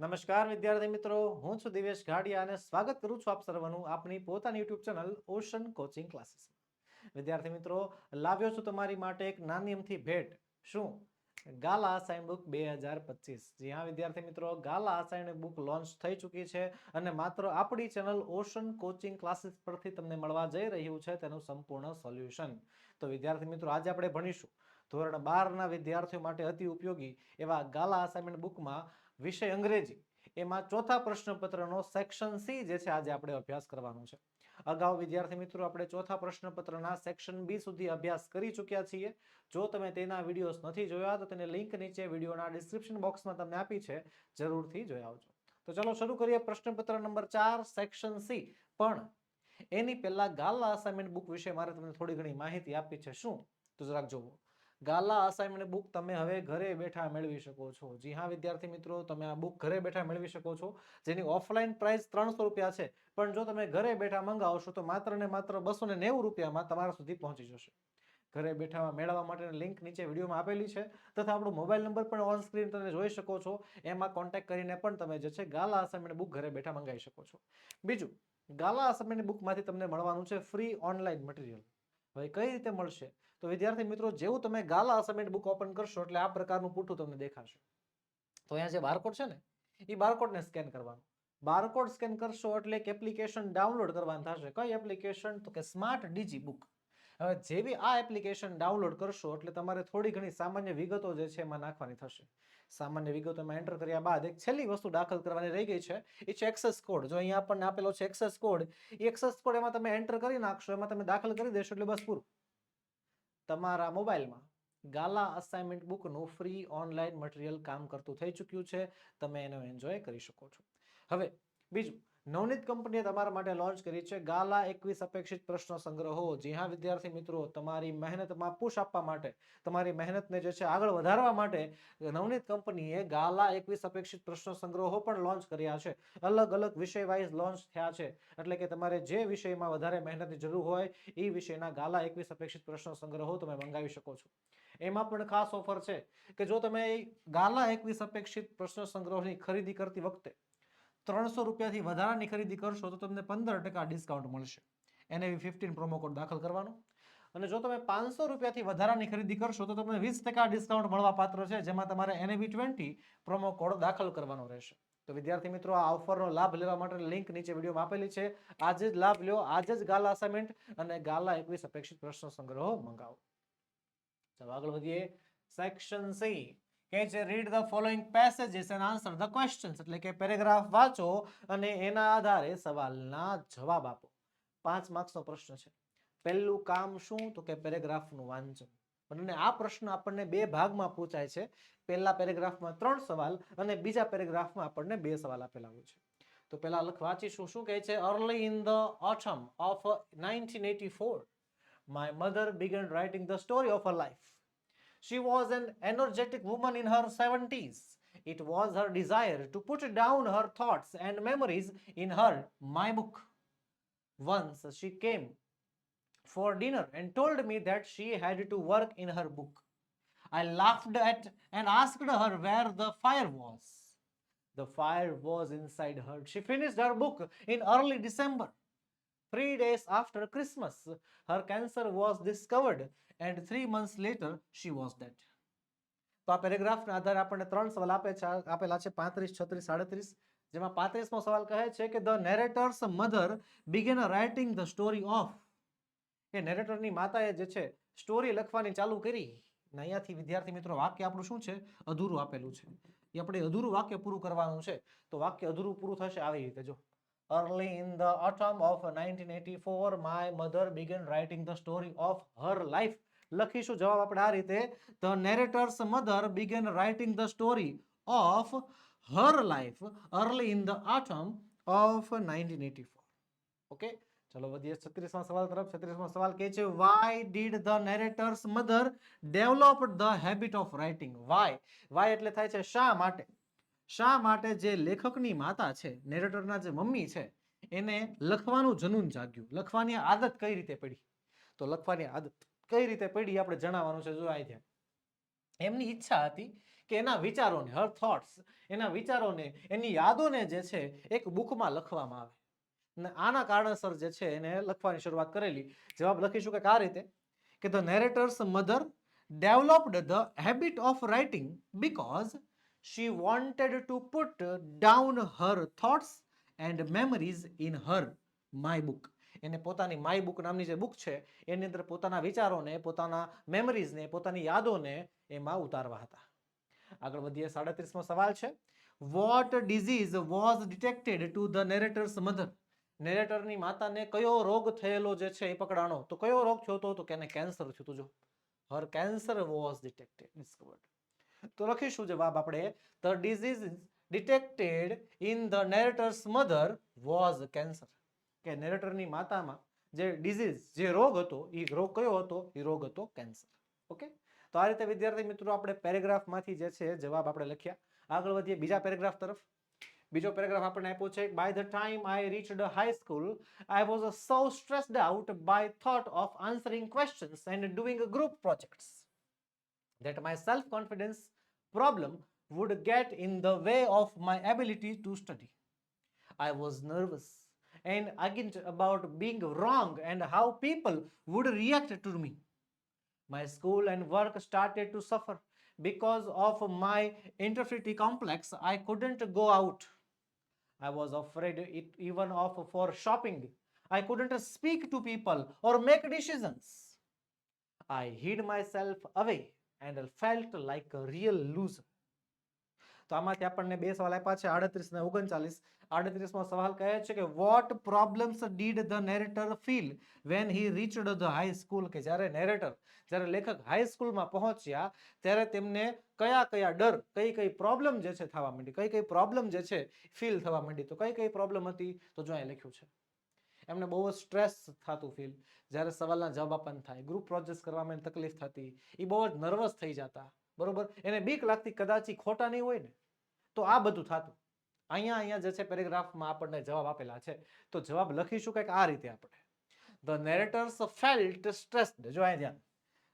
નમસ્કાર, વિદ્યાર્થી મિત્રો. હું છું દિવેશ ઘાડિયા અને સ્વાગત કરું છું આપ સર્વનું આપની પોતાની YouTube channel ocean coaching classes વિદ્યાર્થી મિત્રો, લાવ્યો છું તમારી માટે એક નાની અમથી ભેટ. શું? ગાલા અસાઇન બુક બે હજાર પચીસ. જી હા, વિદ્યાર્થી મિત્રો, ગાલા અસાઇન બુક લોન્ચ થઈ ચૂકી છે અને માત્ર આપણી ચેનલ ઓશન કોચિંગ ક્લાસીસ પરથી તમને મળવા જઈ રહ્યું છે તેનું સંપૂર્ણ સોલ્યુશન. તો વિદ્યાર્થી મિત્રો, આજે આપણે ભણીશું. ધોરણ બારના વિદ્યાર્થીઓ માટે અતિ ઉપયોગી એવા ગાલા અસાઇનમેન્ટ બુકમાં વિષય અંગ્રેજી. એમાં ચોથા પ્રશ્નપત્રનો સેક્શન સી જે છે આજે આપણે અભ્યાસ કરવાનો છે. અગાઉ વિદ્યાર્થી મિત્રો આપણે ચોથા પ્રશ્નપત્રના સેક્શન બી સુધી અભ્યાસ કરી ચૂક્યા છીએ. જો તમે તેના વિડીયોઝ નથી જોયા, તો તેને લિંક નીચે વિડીયોના ડિસ્ક્રિપ્શન બોક્સમાં તમને આપી છે. જરૂરથી જોઈ આવજો. તો ચલો શરૂ કરીએ પ્રશ્નપત્ર નંબર ચાર સેક્શન સી પણ એની પહેલા ગાલા અસાઇનમેન્ટ બુક વિશે મારે તમને થોડી ઘણી માહિતી આપી છે. શું? તો જરાક જોવો. ગાલા અસાઇનમેન્ટ બુક તમે હવે ઘરે બેઠા મેળવી શકો છો. જી હા, વિદ્યાર્થી મિત્રો, તમે આ બુક ઘરે બેઠા મેળવી શકો છો. જેની ઓફલાઈન પ્રાઇસ ત્રણસો રૂપિયા છે. પણ જો તમે ઘરે બેઠા મંગાવશો, તો માત્ર ને માત્ર બસો ને નેવું રૂપિયામાં તમારા સુધી પહોંચી જશે. ઘરે બેઠા મેળવવા માટેની લિંક નીચે વિડીયોમાં આપેલી છે. તથા આપણો મોબાઈલ નંબર પણ ઓન સ્ક્રીન તમે જોઈ શકો છો. એમાં કોન્ટેક્ટ કરીને પણ તમે જે છે, ગાલા અસાઇનમેન્ટ બુક ઘરે બેઠા મંગાવી શકો છો. બીજું, ગાલા અસાઇનમેન્ટ બુકમાંથી તમને મળવાનું છે ફ્રી ઓનલાઈન મટીરિયલ હવે કઈ રીતે મળશે? તો વિદ્યાર્થી મિત્રો, જેવું તમે ગાલા અસાઇનમેન્ટ બુક ઓપન કરશો એટલે આ પ્રકારનું પૂઠું તમને દેખાશે. તો અહીંયા જે બારકોડ છે ને, એ બારકોડને સ્કેન કરવાનું. બારકોડ સ્કેન કરશો એટલે એક એપ્લિકેશન ડાઉનલોડ કરવાની થશે. કઈ એપ્લિકેશન તો કે સ્માર્ટ ડીજી બુક હવે જેવી આ એપ્લિકેશન ડાઉનલોડ કરશો એટલે તમારે થોડી ઘણી સામાન્ય વિગતો જે છે એમાં નાખવાની થશે. સામાન્ય વિગતો એમાં એન્ટર કર્યા બાદ એક છેલ્લી વસ્તુ દાખલ કરવાની રહી ગઈ છે. એ છે એક્સેસ કોડ જો અહીંયા આપણને આપેલો છે એક્સેસ કોડ એ એક્સેસ કોડ એમાં તમે એન્ટર કરી નાખશો, એમાં તમે દાખલ કરી દેશો એટલે બસ પૂરું. તમારા મોબાઈલમાં ગાલા અસાઇનમેન્ટ બુકનું ફ્રી ઓનલાઈન મટીરિયલ કામ કરતું થઈ ચૂક્યું છે. તમે એનો એન્જોય કરી શકો છો. હવે બીજું નવનીત કંપનીએ તમારા માટે લોન્ચ કરી છે ગાલા એકવીસ અપેક્ષિત પ્રશ્ન સંગ્રહો. જી હા, વિદ્યાર્થી મિત્રો, તમારી મહેનતમાં પુશ આપવા માટે, તમારી મહેનતને જે છે આગળ વધારવા માટે નવનીત કંપનીએ ગાલા એકવીસ અપેક્ષિત પ્રશ્ન સંગ્રહો પણ લોન્ચ કર્યા છે. અલગ અલગ વિષય વાઇઝ લોન્ચ થયા છે. એટલે કે તમારે જે વિષયમાં વધારે મહેનતની જરૂર હોય, એ વિષયના ગાલા એકવીસ અપેક્ષિત પ્રશ્નો સંગ્રહો તમે મંગાવી શકો છો. એમાં પણ ખાસ ઓફર છે કે જો તમે ગાલા એકવીસ અપેક્ષિત પ્રશ્ન સંગ્રહની ખરીદી કરતી વખતે ત્રણસો રૂપિયાથી વધારાની ખરીદી કરશો તો તમને પંદર ટકા ડિસ્કાઉન્ટ મળશે. એનએવી ફિફ્ટીન પ્રોમો કોડ દાખલ કરવાનો. અને જો તમે પાંચસો રૂપિયાથી વધારાની ખરીદી કરશો તો તમને વીસ ટકા ડિસ્કાઉન્ટ મળવા પાત્ર છે, જેમાં તમારે એનએવી ટ્વેન્ટી પ્રોમો કોડ દાખલ કરવાનો રહેશે. તો વિદ્યાર્થી મિત્રો, આ ઓફરનો લાભ લેવા માટે લિંક નીચે વિડીયોમાં આપેલી છે. આજે જ લાભ લ્યો, આજે જ ગાલા અસાઇનમેન્ટ અને ગાલા એકવીસ અપેક્ષિત પ્રશ્નો સંગ્રહો મંગાવો. ચાલો આગળ વધીએ. સેક્શન સી કે છે read the following passages and answer the questions એટલે કે પેરેગ્રાફ વાંચો અને એના આધારે સવાલના જવાબ આપો. પાંચ માર્ક્સનો પ્રશ્ન છે. પહેલું કામ શું? તો કે પેરેગ્રાફનું વાંચન. અને આ પ્રશ્ન આપણને બે ભાગમાં પૂછાય છે. પહેલા પેરેગ્રાફમાં ત્રણ સવાલ અને બીજા પેરેગ્રાફમાં આપણને બે સવાલ આપેલા હોય છે. તો પહેલા વાંચીશું. શું કહે છે? Early in the autumn of nineteen eighty four my mother began writing the story of a life She was an energetic woman in her 70s. It was her desire to put down her thoughts and memories in her My Book. Once she came for dinner and told me that she had to work in her book. I laughed at and asked her where the fire was. The fire was inside her. She finished her book in early December. Three days after Christmas, her cancer was discovered, and three months later she was dead તો આ પેરેગ્રાફના આધારે આપણને ત્રણ સવાલ આપે છે આપેલા છે પાંત્રીસ છત્રીસ સાડત્રીસ જેમાં પાંત્રીસમો સવાલ કહે છે કે the narrator's mother began writing the story of કે નેરેટરની માતાએ જે છે સ્ટોરી લખવાની ચાલુ કરી. ને અહીંયાથી વિદ્યાર્થી મિત્રો વાક્ય આપણું શું છે? અધૂરું આપેલું છે. એ આપણે અધૂરું વાક્ય પૂરું કરવાનું છે. તો વાક્ય અધૂરું પૂરું થશે આવી રીતે જો. Early in the in the autumn of 1984, my mother began writing the story of her life. લખીશું. જવાબ આપણે આ રીતે. The narrator's mother began writing the story of her life early in the autumn of nineteen eighty four okay ચલો વધીએ. છત્રીસમાં સવાલ તરફ. છત્રીસમાં સવાલ કહે છે why did the narrator's mother develop the habit of writing why why એટલે થાય છે, શા માટે? શા માટે જે લેખકની માતા છે નેરેટરના જે મમ્મી છે, એને લખવાનું જનૂન જાગ્યું? લખવાની આદત કઈ રીતે પડી? તો લખવાની આદત કઈ રીતે પડી આપણે જણાવવાનું છે જો આ એમની ઈચ્છા હતી કે એના વિચારોને હર થોટ્સ એના વિચારોને, એની યાદોને જે છે એક બુકમાં લખવામાં આવે. અને આના કારણસર જે છે એને લખવાની શરૂઆત કરેલી. જવાબ લખીશું કે આ રીતે. કે the narrator's mother developed the habit of writing because she wanted to put down her thoughts and memories in her my book. એને પોતાની માય બુક નામની જે બુક છે, એની અંદર પોતાના વિચારોને, પોતાના મેમરીઝને પોતાની યાદોને એમાં ઉતારવા હતા. આગળ વધીએ, સાડત્રીસમો સવાલ છે. What disease was detected to the narrator's mother નેરેટરની માતાને કયો રોગ થયેલો જે છે એ પકડાણો? તો કયો રોગ થયો હતો તો કે એને કેન્સર થયું હતું જો. Her cancer was detected discovered તો લખીશું જવાબ આપણે. The disease detected in the narrator's mother was cancer કે નેરેટરની માતામાં જે ડિઝીઝ જે રોગ હતો એ રોગ કયો હતો? એ રોગ હતો કેન્સર ઓકે તો આ રીતે વિદ્યાર્થી મિત્રો આપણે પેરેગ્રાફમાંથી જે છે જવાબ આપણે લખ્યા. આગળ વધીએ બીજા પેરેગ્રાફ તરફ. બીજો પેરેગ્રાફ આપણને આપ્યો છે by the time I reached high school I was so stressed out by thought of answering questions and doing group projects that my self confidence problem would get in the way of my ability to study. I was nervous. And again about being wrong and how people would react to me. My school and work started to suffer because of my inferiority complex. I couldn't go out. I was afraid it even of for shopping. I couldn't speak to people or make decisions. I hid myself away and felt like a real loser. તો આમાંથી આપણને બે સવાલ આપ્યા છે, આડત્રીસ ને ઓગણચાલીસ. આડત્રીસમો સવાલ કહે છે કે what problems did the narrator feel when he reached the high school કે જ્યારે નેરેટર જ્યારે લેખક હાઈ સ્કૂલમાં પહોંચ્યા, ત્યારે તેમને કયા કયા ડર, કઈ કઈ પ્રોબ્લેમ જે છે થવા માંડી, કઈ કઈ પ્રોબ્લેમ જે છે ફીલ થવા માંડી, તો કઈ કઈ પ્રોબ્લેમ હતી? તો જો અહીં લખ્યું છે, એમને બહુ જ સ્ટ્રેસ થતું ફીલ જ્યારે સવાલના જવાબ આપવાનું થાય ગ્રુપ પ્રોજેક્ટ કરવામાં તકલીફ થતી એ બહુ જ નર્વસ થઈ જતા. બરોબર? એને બીક લાગતી કદાચ ખોટા નહીં હોય ને, તો આ બધું થતું. અહીંયા અહીંયા જે છે પેરેગ્રાફમાં આપણને જવાબ આપેલા છે. તો જવાબ લખીશું કંઈક આ રીતે આપણે. ધ નેરેટર્સ ફેલ્ટ સ્ટ્રેસ્ડ જો અહીંયા ધ્યાન.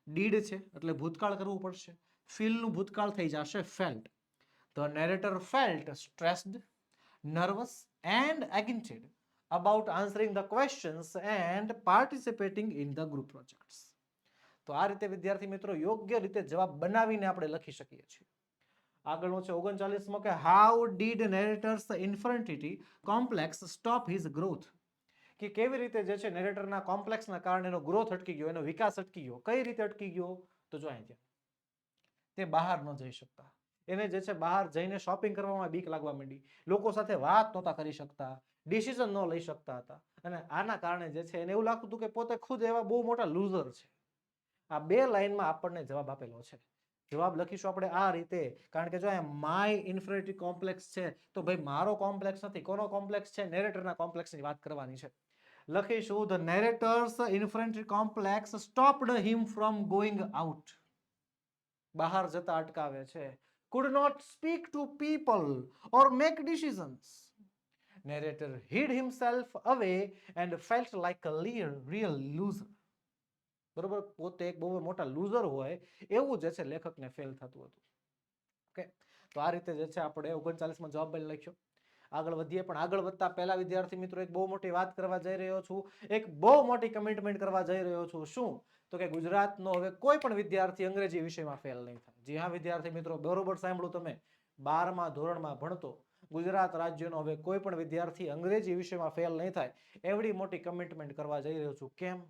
ડીડ છે, એટલે ભૂતકાળ કરવું પડશે. ફીલનું ભૂતકાળ થઈ જશે felt the narrator felt stressed nervous and એગિન્ટેડ about answering the questions and participating in the group projects. તો આ રીતે વિદ્યાર્થી મિત્રો યોગ્ય રીતે જવાબ બનાવીને આપણે લખી શકીએ છીએ. આગળનો છે ઓગણચાલીસમો કે how did narrator's inferiority complex stop his growth કે કેવી રીતે જે છે નેરેટરના કોમ્પ્લેક્સના કારણે એનો ગ્રોથ અટકી ગયો, એનો વિકાસ અટકી ગયો, કઈ રીતે અટકી ગયો? તો જો અહીંયા તે બહાર ન જઈ શકતા. એને જે છે બહાર જઈને શોપિંગ કરવામાં બીક લાગવા માંડી. લોકો સાથે વાત નહોતા કરી શકતા ડિસિઝન ન લઈ શકતા હતા. અને આના કારણે જે છે એને એવું લાગતું હતું કે પોતે ખુદ એવા બહુ મોટા લૂઝર છે. આ બે લાઈનમાં આપણને જવાબ આપેલો છે. જવાબ લખીશું આપણે આ રીતે, કારણ કે જો અહીંયા માય ઇન્ફિનિટી કોમ્પ્લેક્સ છે, તો ભાઈ મારો કોમ્પ્લેક્સ નથી, કોનો કોમ્પ્લેક્સ છે? નેરેટરના કોમ્પ્લેક્સની વાત કરવાની છે. લખીશું the narrator's infinity complex stopped him from going out બહાર જતા અટકાવે છે. Could not speak to people or make decisions narrator hid himself away and felt like a real loser. બરોબર? પોતે એક બહુ મોટા લૂઝર હોય એવું જે છે લેખકને ફેલ થતું હતું. ઓકે તો આ રીતે જે છે આપણે ઓગણચાલીસમાં જવાબ લખ્યો. આગળ વધીએ પણ આગળ વધતા પહેલા વિદ્યાર્થી મિત્રો એક બહુ મોટી વાત કરવા જઈ રહ્યો છું. એક બહુ મોટી કમિટમેન્ટ કરવા જઈ રહ્યો છું. શું? તો કે ગુજરાતનો હવે કોઈ પણ વિદ્યાર્થી અંગ્રેજી વિષયમાં ફેલ નહીં થાય. જી હા વિદ્યાર્થી મિત્રો, બરોબર સાંભળું તમે? બારમા ધોરણમાં ભણતો. ગુજરાત રાજ્યનો હવે કોઈ પણ વિદ્યાર્થી અંગ્રેજી વિષયમાં ફેલ નહીં થાય. એવડી મોટી કમિટમેન્ટ કરવા જઈ રહ્યો છું. કેમ?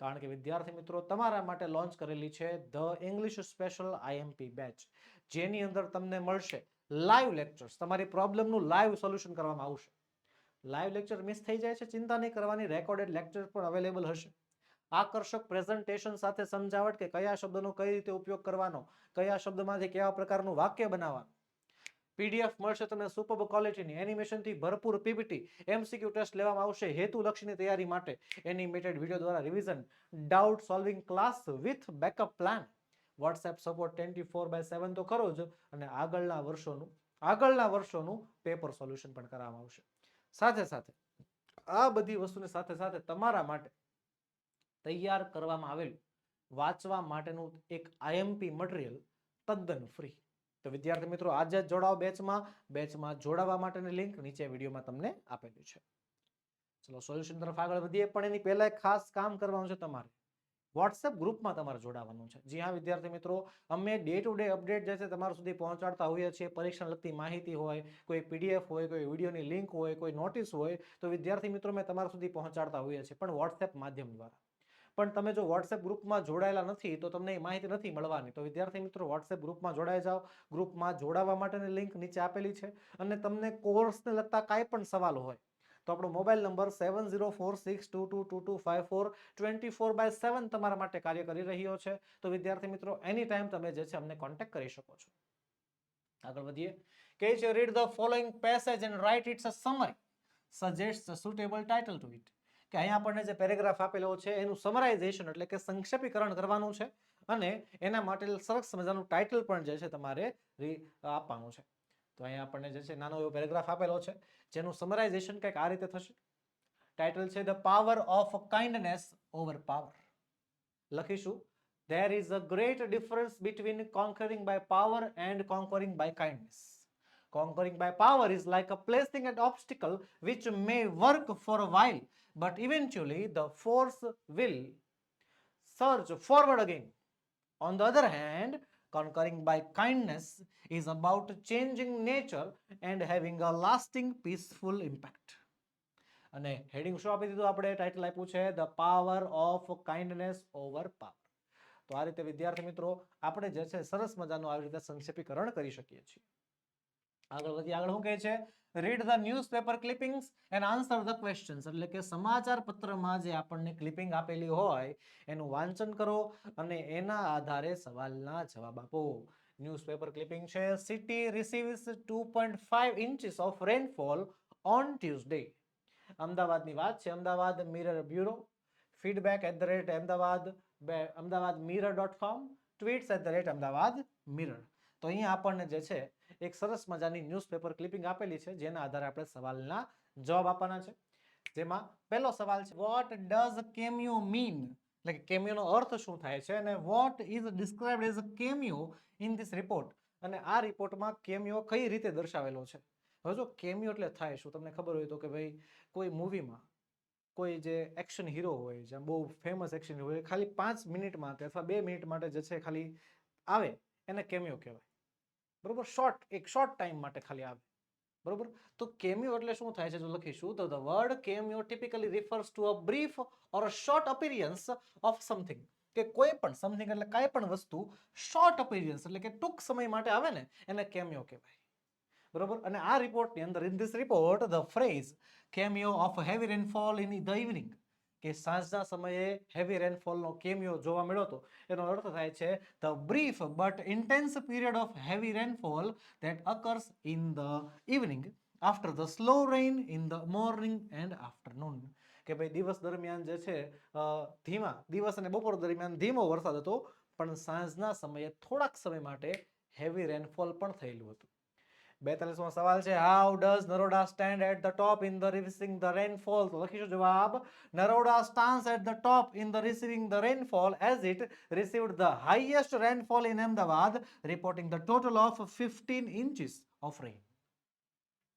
કારણ કે વિદ્યાર્થી મિત્રો, તમારા માટે લોન્ચ કરેલી છે the English special IMP batch જેની અંદર તમને મળશે લાઈવ લેક્ચર્સ તમારી પ્રોબ્લેમનું લાઈવ સોલ્યુશન કરવામાં આવશે. લાઈવ લેક્ચર મિસ થઈ જાય છે, ચિંતા નહીં કરવાની રેકોર્ડેડ લેક્ચર પણ અવેલેબલ હશે. આકર્ષક પ્રેઝન્ટેશન સાથે સમજાવટ કે કયા શબ્દનો કઈ રીતે ઉપયોગ કરવાનો, કયા શબ્દમાંથી કેવા પ્રકારનું વાક્ય બનાવવાનું. પીડીએફ મળશે તમને સુપર ક્વોલિટીની એનિમેશનથી ભરપૂર પીપીટી એમસીક્યુ ટેસ્ટ લેવામાં આવશે હેતુલક્ષીની તૈયારી માટે એનિમેટેડ વીડિયો દ્વારા revision doubt solving class with backup plan WhatsApp support twenty four by seven તો ખરો જ અને આગળના વર્ષોનું આગળના વર્ષોનું પેપર સોલ્યુશન પણ કરવામાં આવશે. સાથે સાથે, આ બધી વસ્તુની સાથે સાથે તમારા માટે તૈયાર કરવામાં આવેલું, વાંચવા માટેનું એક આઈએમપી મટીરિયલ તદ્દન ફ્રી તો વિદ્યાર્થી મિત્રો, આજે જ જોડાઓ બેચમાં. બેચમાં જોડાવા માટેની લિંક નીચે વિડીયોમાં તમને આપેલી છે. ચલો, સોલ્યુશન તરફ આગળ વધીએ. પણ એની પહેલા એક ખાસ કામ કરવાનું છે તમારે. વોટ્સએપ ગ્રુપમાં તમારે જોડાવાનું છે. જી હા, વિદ્યાર્થી મિત્રો, અમે ડે ટુ ડે અપડેટ જે છે તમારા સુધી પહોંચાડતા હોઈએ છીએ. પરીક્ષા લગતી માહિતી હોય, કોઈ પીડીએફ હોય, કોઈ વિડીયોની લિંક હોય, કોઈ નોટિસ હોય, તો વિદ્યાર્થી મિત્રો મેં તમારા સુધી પહોંચાડતા હોઈએ છીએ. પણ વોટ્સએપ માધ્યમ દ્વારા. પણ તમે જો વોટ્સએપ ગ્રુપમાં જોડાયેલા નથી, તો તમને એ માહિતી નથી મળવાની. તો વિદ્યાર્થી મિત્રો વોટ્સએપ ગ્રુપમાં જોડાઈ જાઓ. ગ્રુપમાં જોડાવા માટેની લિંક નીચે આપેલી છે અને તમને કોર્સને લગતા કાંઈ પણ સવાલ હોય, તો આપણો mobile number seven zero four six two two two two five four twenty four by seven તમારા માટે કાર્ય કરી રહ્યો છે. તો વિદ્યાર્થી મિત્રો, એની ટાઈમ તમે જે છે અમને કોન્ટેક્ટ કરી શકો છો. આગળ વધીએ. કે છે read the following passage and write its a summary suggest suitable title to it કે અહીંયા આપણને જે પેરેગ્રાફ આપેલો છે, એનું સમરાઇઝેશન એટલે કે સંક્ષેપીકરણ કરવાનું છે અને એના માટે સરસ મજાનું ટાઇટલ પણ જે છે તમારે આપવાનું છે. તો અહીંયા આપણને જે છે નાનો એવો પેરેગ્રાફ આપેલો છે, જેનું સમરાઇઝેશન કંઈક આ રીતે થશે. ટાઇટલ છે the power of kindness over power લખીશું, there is a great difference between conquering by power and conquering by kindness. Conquering by power is like a placing an obstacle which may work for a while but eventually the force will surge forward again on the other hand conquering by kindness is about changing nature and having a lasting peaceful impact અને heading શું આપી દીધું આપણે title આપ્યું છે the power of kindness over power તો આ રીતે વિદ્યાર્થી મિત્રો આપણે જે છે સરસ મજાનું આવી રીતે સંક્ષેપીકરણ કરી શકીએ છીએ આગળ વધી, આગળ શું કહે છે? Read the newspaper clippings and answer the questions એટલે કે સમાચાર પત્રમાં જે આપણને ક્લિપિંગ આપેલી હોય, એનું વાંચન કરો અને એના આધારે સવાલના જવાબ આપો. ન્યૂઝપેપર ક્લિપિંગ છે. City receives two point five inches of rainfall on Tuesday અમદાવાદની વાત છે. Ahmedabad Mirror bureau feedback at the rate Ahmedabad Ahmedabad Mirror dot com tweets at the rate Ahmedabad Mirror તો અહીંયા આપણને જે છે એક સરસ મજાની ન્યૂઝપેપર ક્લિપિંગ આપેલી છે, જેના આધારે આપણે સવાલના જવાબ આપવાના છે. જેમાં પહેલો સવાલ છે વોટ ડઝ કેમ્યુ મીન એટલે કે કેમ્યુનો અર્થ શું થાય છે અને what is described as a cameo in this report અને આ રિપોર્ટમાં કેમ્યો કઈ રીતે દર્શાવેલો છે? હવે જો કેમ્યુ એટલે થાય શું? તમને ખબર હોય તો કે ભાઈ કોઈ મૂવીમાં કોઈ જે એક્શન હીરો હોય જે બહુ ફેમસ એક્શન હીરો હોય ખાલી પાંચ મિનિટ માટે અથવા બે મિનિટ માટે જે છે ખાલી આવે, એને કેમિયો કહેવાય. બરોબર? શોર્ટ એક શોર્ટ ટાઈમ માટે ખાલી આવે. બરોબર? તો કેમિયો એટલે શું થાય છે? જો લખીશું, તો the word cameo typically refers to a brief or a short appearance of something કે કોઈ પણ સમથિંગ એટલે કાંઈ પણ વસ્તુ શોર્ટ અપિરિયન્સ એટલે કે ટૂંક સમય માટે આવે ને, એને કેમ્યો કહેવાય. બરોબર? અને આ રિપોર્ટની અંદર in this report the phrase cameo of heavy rainfall in the evening કે સાંજના સમયે હેવી રેનફોલનો કેમિયો જોવા મળ્યો હતો. એનો અર્થ થાય છે the brief but intense period of heavy rainfall that occurs in the evening after the slow rain in the morning and afternoon કે ભાઈ, દિવસ દરમિયાન જે છે ધીમા, દિવસ અને બપોર દરમિયાન ધીમો વરસાદ હતો, પણ સાંજના સમયે થોડાક સમય માટે હેવી રેનફોલ પણ થયેલું હતું. બેતાલીસમો સવાલ છે how does Naroda stand at the top in the receiving the rainfall તો લખીશું જવાબ Naroda stands at the top in the receiving the rainfall as it received the highest rainfall in Ahmedabad reporting the total of fifteen inches of rain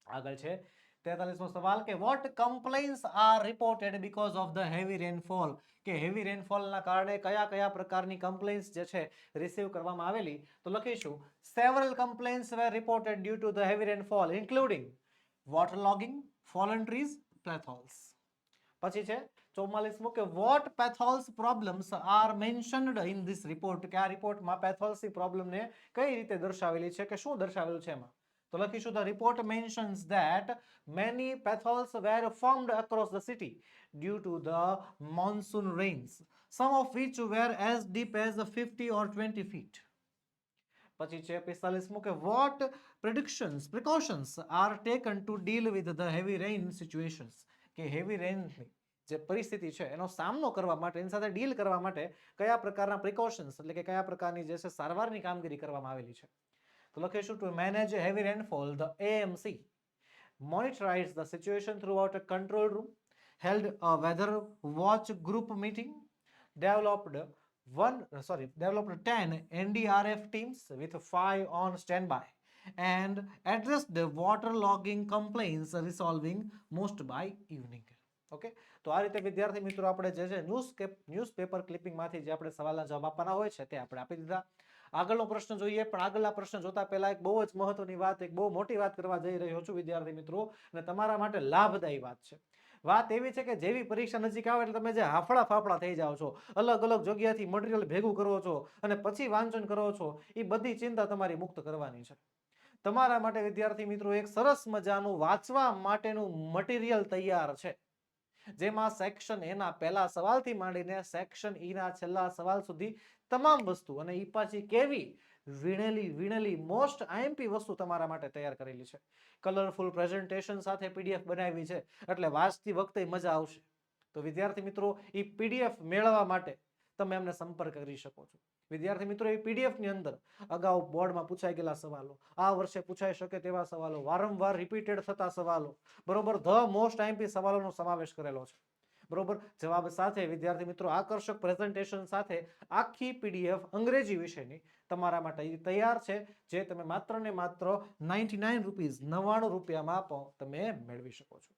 આગળ છે તેતાલીસમો સવાલ કે what complaints are reported because of the heavy rainfall કે heavy રેનફોલના કારણે કયા કયા પ્રકારની કમ્પ્લેન્સ જે છે રિસીવ કરવામાં આવેલી? તો લખીશું several complaints were reported due to the heavy rainfall including water logging fallen trees potholes પછી છે ચોમાલીસમું કે what potholes problems are mentioned in this report કે આ રિપોર્ટમાં પેથોલ્સની પ્રોબ્લેમને કઈ રીતે દર્શાવેલી છે, કે શું દર્શાવેલું છે એમાં? તો લખીશું the report mentions that many potholes were formed across the city due to the monsoon rains some of which were as deep as fifty or twenty feet પછી છે પિસ્તાલીસમું કે what predictions precautions are taken to deal with the heavy rain situations કે heavy રેઇનની જે પરિસ્થિતિ છે, એનો સામનો કરવા માટે, એની સાથે ડીલ કરવા માટે કયા પ્રકારના પ્રિકોશન્સ એટલે કે કયા પ્રકારની જે છે સારવારની કામગીરી કરવામાં આવેલી છે? તો લખીશું to manage heavy rainfall the AMC monitorized the situation throughout a control room, held a weather watch group meeting, developed one uh, sorry developed 10 ndrf teams with 5 on standby and addressed the waterlogging complaints resolving most by evening okay તો આ રીતે વિદ્યાર્થી મિત્રો આપણે જે છે news newspaper ક્લિપિંગમાંથી જે આપણે સવાલના જવાબ આપવાના હોય છે તે આપણે આપી દીધા આગળનો પ્રશ્ન જોઈએ. પણ આગળના પ્રશ્ન જોતા પહેલા એક બહુ જ મહત્વની વાત, એક બહુ મોટી વાત કરવા જઈ રહ્યો છું, વિદ્યાર્થી મિત્રો. અને તમારા માટે લાભદાયી વાત છે. વાત એવી છે કે જેવી પરીક્ષા નજીક આવે એટલે તમે જે હાફળા ફાફડા થઈ જાઓ છો, અલગ અલગ જગ્યાથી મટીરિયલ ભેગું કરો છો અને પછી વાંચન કરો છો, એ બધી ચિંતા તમારી મુક્ત કરવાની છે. તમારા માટે, વિદ્યાર્થી મિત્રો, એક સરસ મજાનું વાંચવા માટેનું મટીરિયલ તૈયાર છે. જેમાં સેક્શન એના પહેલા સવાલથી માંડીને સેક્શન ઈના છેલ્લા સવાલ સુધી તમામ વસ્તુ અને એ પાછી કેવી વીણેલી વીણેલી મોસ્ટ આઈએમપી વસ્તુ તમારા માટે તૈયાર કરેલી છે. કલરફુલ પ્રેઝન્ટેશન સાથે પીડીએફ બનાવી છે, એટલે વાંચતી વખતે મજા આવશે. તો વિદ્યાર્થી મિત્રો એ પીડીએફ મેળવવા માટે તમે એમને સંપર્ક કરી શકો છો. વિદ્યાર્થી મિત્રો એ પીડીએફની અંદર અગાઉ બોર્ડમાં પૂછાઈ ગયેલા સવાલો, આ વર્ષે પૂછાઈ શકે તેવા સવાલો, વારંવાર રિપીટેડ થતા સવાલો, બરોબર, ધ મોસ્ટ આઈએમપી સવાલોનો સમાવેશ કરેલો છે. બરોબર? જવાબ સાથે વિદ્યાર્થી મિત્રો આકર્ષક પ્રેઝન્ટેશન સાથે આખી પીડીએફ અંગ્રેજી વિષયની તમારા માટે તૈયાર છે, જે તમે માત્ર ને માત્ર નાઇન્ટી નાઇન રૂપીઝ નવ્વાણું રૂપિયામાં તમે મેળવી શકો છો.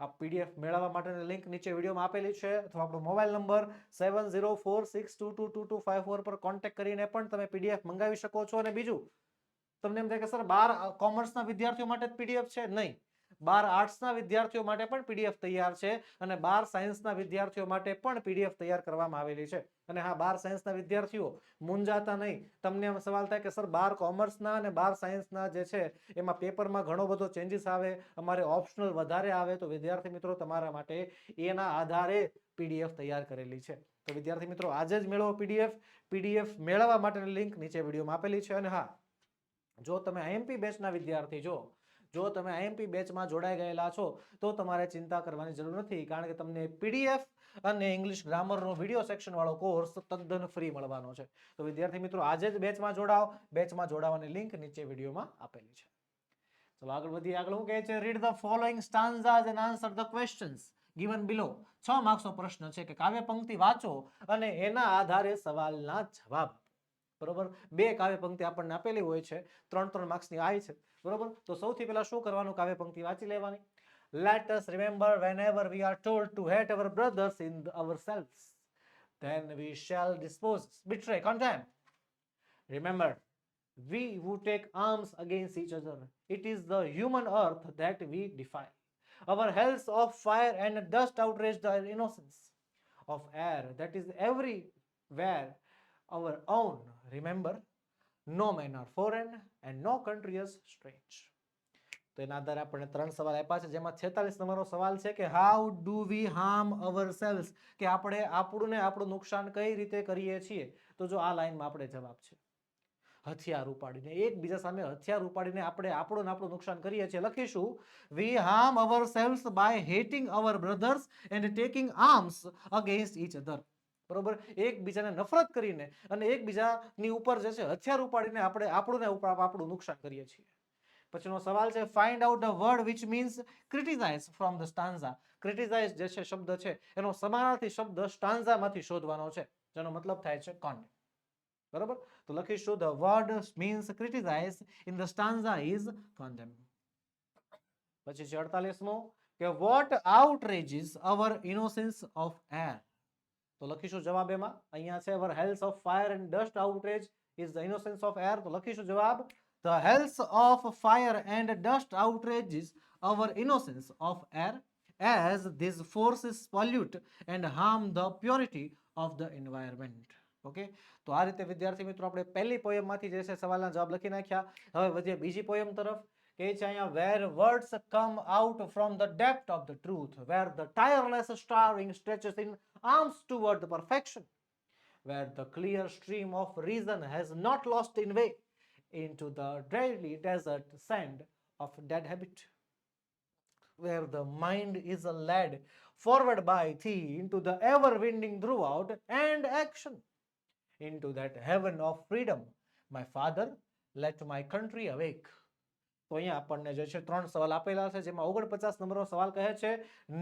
આ પીડીએફ મેળવવા માટેની લિંક નીચે વિડીયોમાં આપેલી છે, અથવા આપણો mobile number seven zero four six two two two two five four પર કોન્ટેક્ટ કરીને પણ તમે પીડીએફ મંગાવી શકો છો. અને બીજું, તમને એમ થાય કે, સર, બાર કોમર્સના વિદ્યાર્થીઓ માટે જ પીડીએફ છે? નહીં. બાર આર્ટ્સના વિદ્યાર્થીઓ માટે પણ પીડીએફ તૈયાર છે અને બાર સાયન્સના વિદ્યાર્થીઓ માટે પણ પીડીએફ તૈયાર કરવામાં આવેલી છે. અને હા, બાર સાયન્સના વિદ્યાર્થીઓ મૂંઝાતા નહીં. તમને સવાલ થાય કે, સર, બાર કોમર્સના અને બાર સાયન્સના જે છે, એમાં પેપરમાં ઘણો બધો ચેન્જીસ આવે? અમારે ઓપ્શનલ વધારે આવે? તો વિદ્યાર્થી મિત્રો, તમારા માટે એના આધારે પીડીએફ તૈયાર કરેલી છે. તો વિદ્યાર્થી મિત્રો, આજે જ મેળવો પીડીએફ પીડીએફ મેળવવા માટેની લિંક નીચે વિડીયોમાં આપેલી છે. અને હા, જો તમે આઈએમપી બેચના વિદ્યાર્થી છો જો તમે આઈએમપી બેચમાં જોડાઈ ગયેલા છો, તો તમારે ચિંતા કરવાની જરૂર નથી, કારણ કે તમને પીડીએફ અને ઇંગ્લિશ ગ્રામરનો વીડિયો સેક્શન વાળો કોર્સ તદ્દન ફ્રી મળવાનો છે. તો વિદ્યાર્થી મિત્રો, આજે જ બેચમાં જોડાઓ. બેચમાં જોડાવાની લિંક નીચે વિડીયોમાં આપેલી છે. ચલો આગળ વધીએ આગળ શું કહે છે? Read the following stanzas and answer the questions given below છ માર્ક્સનો પ્રશ્ન છે કે કાવ્ય પંક્તિ વાંચો અને એના આધારે સવાલના જવાબ બરોબર? બે કાવ્ય પંક્તિ આપણને આપેલી હોય છે. ત્રણ ત્રણ માર્ક્સની આવી છે. બરોબર તો સૌથી પહેલા શું કરવાનું કાવ્ય પંક્તિ વાંચી લેવાની let us remember whenever we are told to hate our brothers in ourselves then we shall dispose betray condemn remember we who take arms against each other it is the human earth that we defy our hells of fire and dust outrage the innocence of air that is everywhere our own remember no men are foreign and no country is strange તો એના આધારે આપણે ત્રણ સવાલ આપ્યા છે, જેમાં છેતાલીસ નંબરનો સવાલ છે કે how do we harm our selves કે આપણે આપણું ને આપણું નુકસાન કઈ રીતે કરીએ છીએ? તો જો આ લાઈનમાં આપણે જવાબ છે, હથિયાર ઉપાડીને. એકબીજા સામે હથિયાર ઉપાડીને આપણે આપણું ને આપણું નુકસાન કરીએ છીએ. લખીશું we harm our selves by hating our brothers and taking arms against each other બરોબર? એકબીજાને નફરત કરીને અને એકબીજાની ઉપર જે છે હથિયાર ઉપાડીને આપણે આપણું ને આપણું નુકસાન કરીએ છીએ. પછીનો સવાલ છે find out the word which means criticize from the stanza criticize જે છે શબ્દ છે, એનો સમાનાર્થી શબ્દ સ્ટાન્ઝામાંથી શોધવાનો છે. જેનો મતલબ થાય છે કોન્ટ બરોબર? તો લખીશું the word means criticize in the stanza is condemn. પછી છે અડતાલીસમો, કે what outrages our innocence of air તો લખીશું જવાબ એમાં. અહીંયા છે our hells of fire and dust outrage is the innocence of air તો લખીશું જવાબ the hells of fire and dust outrages our innocence of air as these forces pollute and harm the purity of the environment. Okay તો આ રીતે, વિદ્યાર્થી મિત્રો, આપણે પહેલી પોયમમાંથી જે છે, સવાલના જવાબ લખી નાખ્યા. હવે વધીએ બીજી પોયમ તરફ. કે છે અહીંયા, where words come out from the depth of the truth, where the tireless starving stretches in arms toward the perfection where the clear stream of reason has not lost in way into the dreary desert sand of dead habit where the mind is led forward by thee into the ever winding throughout and action into that heaven of freedom. My father let my country awake તો અહીંયા આપણને જે છે ત્રણ સવાલ આપેલા છે, જેમાં ઓગણપચાસ નંબરનો સવાલ કહે છે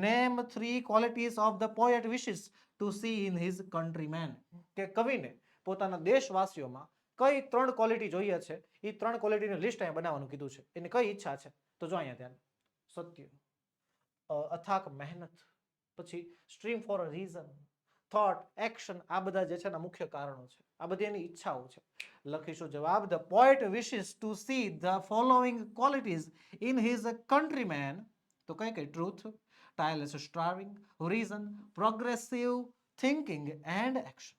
name three qualities of the poet wishes to see in his countrymen કે કવિને પોતાના દેશવાસીઓમાં કઈ ત્રણ ક્વોલિટી જોઈએ છે? એ ત્રણ ક્વોલિટીની લિસ્ટ અહીંયા બનાવવાનું કીધું છે. એની કઈ ઈચ્છા છે? તો જો અહીંયા ધ્યાન, સત્ય અથાક મહેનત, પછી stream for a reason thought action આ બધા જે છે એના મુખ્ય કારણો છે. આ બધી એની ઈચ્છાઓ છે. લખીશું જવાબ the poet wishes to see the following qualities in his countrymen તો કઈ કઈ? Truth tireless striving reason progressive thinking and action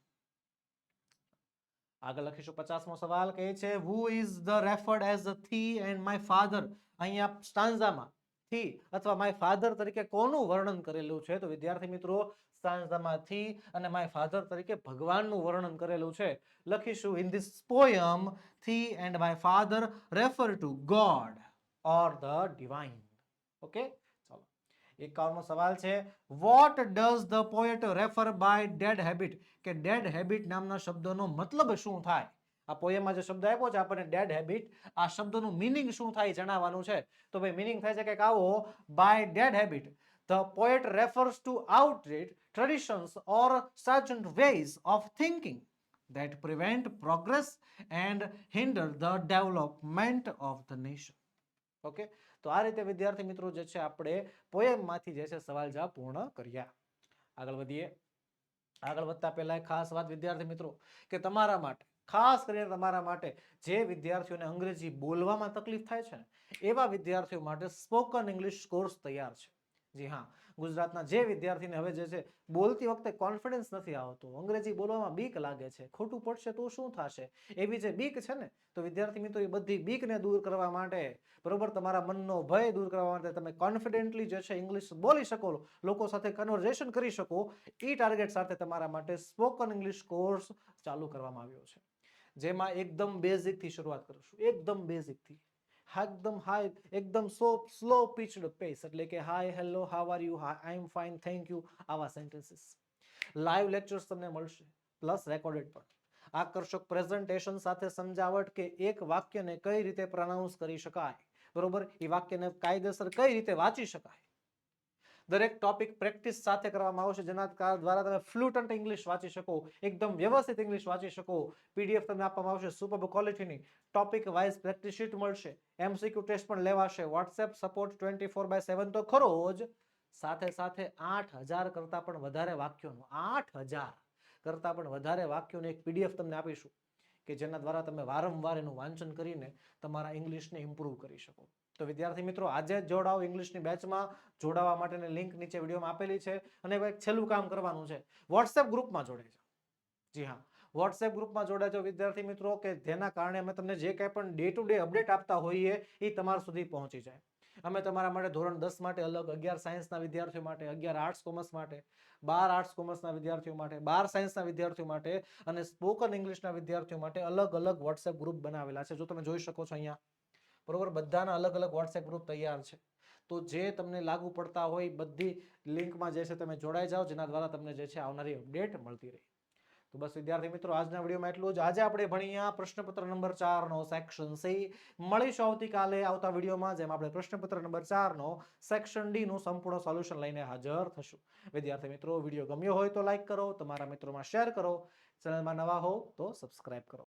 આગળ લખીશું, પચાસમો સવાલ કહે છે who is the referred as a thee and my father અહીંયા સ્ટાન્ઝામાં થી અથવા માય ફાધર તરીકે કોનું વર્ણન કરેલું છે? તો વિદ્યાર્થી મિત્રો સ્ટાન્ઝામાં અને માય ફાધર તરીકે ભગવાનનું વર્ણન કરેલું છે. લખીશું in this પોયમથી and my father refer to God or the divine okay ચાલો. એકાવનમો સવાલ છે. What does the poet refer by dead habit કે ડેડ હેબિટ નામના શબ્દનો મતલબ શું થાય? આ પોયમમાં જે શબ્દ આપ્યો છે, આપણને ડેડ હેબિટ આ શબ્દનું મિનિંગ શું થાય જણાવવાનું છે. તો ભાઈ મિનિંગ થાય છે કે આવો? By dead habit the poet refers to outdated traditions or certain ways of thinking that prevent progress and hinder the development of the nation. Okay તો આ રીતે વિદ્યાર્થી મિત્રો જે છે, આપણે પોએમમાંથી જે છે, સવાલ જવાબ પૂર્ણ કર્યા. આગળ વધીએ. આગળ વધતા પહેલા ખાસ વાત વિદ્યાર્થી મિત્રો, કે તમારા માટે, ખાસ કરીને તમારા માટે જે વિદ્યાર્થીઓને અંગ્રેજી બોલવામાં તકલીફ થાય છે ને એવા વિદ્યાર્થીઓ માટે સ્પોકન ઇંગ્લિશ કોર્સ તૈયાર છે. જી હા. ગુજરાતના જે વિદ્યાર્થીને હવે જે છે, બોલતી વખતે કોન્ફિડન્સ નથી આવતો. અંગ્રેજી બોલવામાં બીક લાગે છે. ખોટું પડશે તો શું થશે? એવી જે બીક છે ને, તો વિદ્યાર્થી મિત્રો, એ બધી બીકને દૂર કરવા માટે, બરોબર, તમારા મનનો ભય દૂર કરવા માટે તમે કોન્ફિડન્ટલી જે છે ઇંગ્લિશ બોલી શકો, લોકો સાથે કન્વર્ઝેશન કરી શકો. એ ટાર્ગેટ સાથે તમારા માટે સ્પોકન ઇંગ્લિશ કોર્સ ચાલુ કરવામાં આવ્યો છે. જેમાં એકદમ બેઝિકથી શરૂઆત કરીશું એકદમ બેઝિકથી એકદમ હાઈ એકદમ સો, સ્લો પીચડ પેસ એટલે કે hi hello how are you I am fine thank you આવા સેન્ટેન્સીસ લાઈવ લેક્ચર્સ તમને મળશે પ્લસ રેકોર્ડેડ પણ. આકર્ષક પ્રેઝન્ટેશન સાથે સમજાવટ કે એક વાક્યને કઈ રીતે પ્રોનાઉન્સ કરી શકાય? બરોબર? એ વાક્યને કાયદેસર કઈ રીતે વાંચી શકાય? દરેક ટોપિક પ્રેક્ટિસ સાથે કરવામાં આવશે. જેના દ્વારા તમે ફ્લુટન્ટ ઇંગ્લિશ વાંચી શકો, એકદમ વ્યવસ્થિત ઇંગ્લિશ વાંચી શકો. પીડીએફ તમને આપવામાં આવશે. સુપર ક્વોલિટીની ટોપિક વાઇઝ પ્રેક્ટિસ શીટ મળશે. એમસીક્યુ ટેસ્ટ પણ લેવાશે. WhatsApp support twenty four by seven તો ખરો જ. સાથે સાથે આઠ હજાર કરતાં પણ વધારે વાક્યોનું, આઠ હજાર કરતાં પણ વધારે વાક્યોનું એક પીડીએફ તમને આપીશું, કે જેના દ્વારા તમે વારંવાર એનું વાંચન કરીને તમારા ઇંગ્લિશને ઇમ્પ્રૂવ કરી શકો. તો વિદ્યાર્થી મિત્રો, આજે જ જોડાઓ ઇંગ્લિશની બેચમાં. જોડાવા માટેની લિંક નીચે વિડીયોમાં આપેલી છે અને એક છેલ્લું કામ કરવાનું છે. વોટ્સએપ ગ્રુપમાં જોડે છે. જી હા વોટ્સએપ ગ્રુપમાં જોડાજો વિદ્યાર્થી મિત્રો, કે જેના કારણે અમે તમને જે કંઈ પણ ડે ટુ ડે અપડેટ આપતા હોઈએ એ તમારા સુધી પહોંચી જાય. અમે તમારા માટે ધોરણ દસ માટે અલગ, અગિયાર સાયન્સના વિદ્યાર્થીઓ માટે, અગિયાર આર્ટ્સ કોમર્સ માટે, બાર આર્ટ્સ કોમર્સના વિદ્યાર્થીઓ માટે, બાર સાયન્સના વિદ્યાર્થીઓ માટે અને સ્પોકન ઇંગ્લિશના વિદ્યાર્થીઓ માટે અલગ અલગ વોટ્સએપ ગ્રુપ બનાવેલા છે. જો તમે જોઈ શકો છો અહીંયા. બરોબર? બધાના અલગ અલગ વોટ્સએપ ગ્રુપ તૈયાર છે. તો જે તમને લાગુ પડતા હોય, બધી લિંકમાં જે છે તમે જોડાઈ જાઓ, જેના દ્વારા તમને જે છે આવનારી અપડેટ મળતી રહે. તો બસ વિદ્યાર્થી મિત્રો, આજના વિડીયોમાં એટલું જ. આજે આપણે ભણ્યા પ્રશ્નપત્ર નંબર ચારનો સેક્શન સી મળીશું આવતીકાલે આવતા વિડીયોમાં જેમ આપણે પ્રશ્નપત્ર નંબર ચારનો સેક્શન ડીનું સંપૂર્ણ સોલ્યુશન લઈને હાજર થશું. વિદ્યાર્થી મિત્રો વીડિયો ગમ્યો હોય તો લાઇક કરો, તમારા મિત્રોમાં શેર કરો. ચેનલમાં નવા હો તો સબસ્ક્રાઇબ કરો.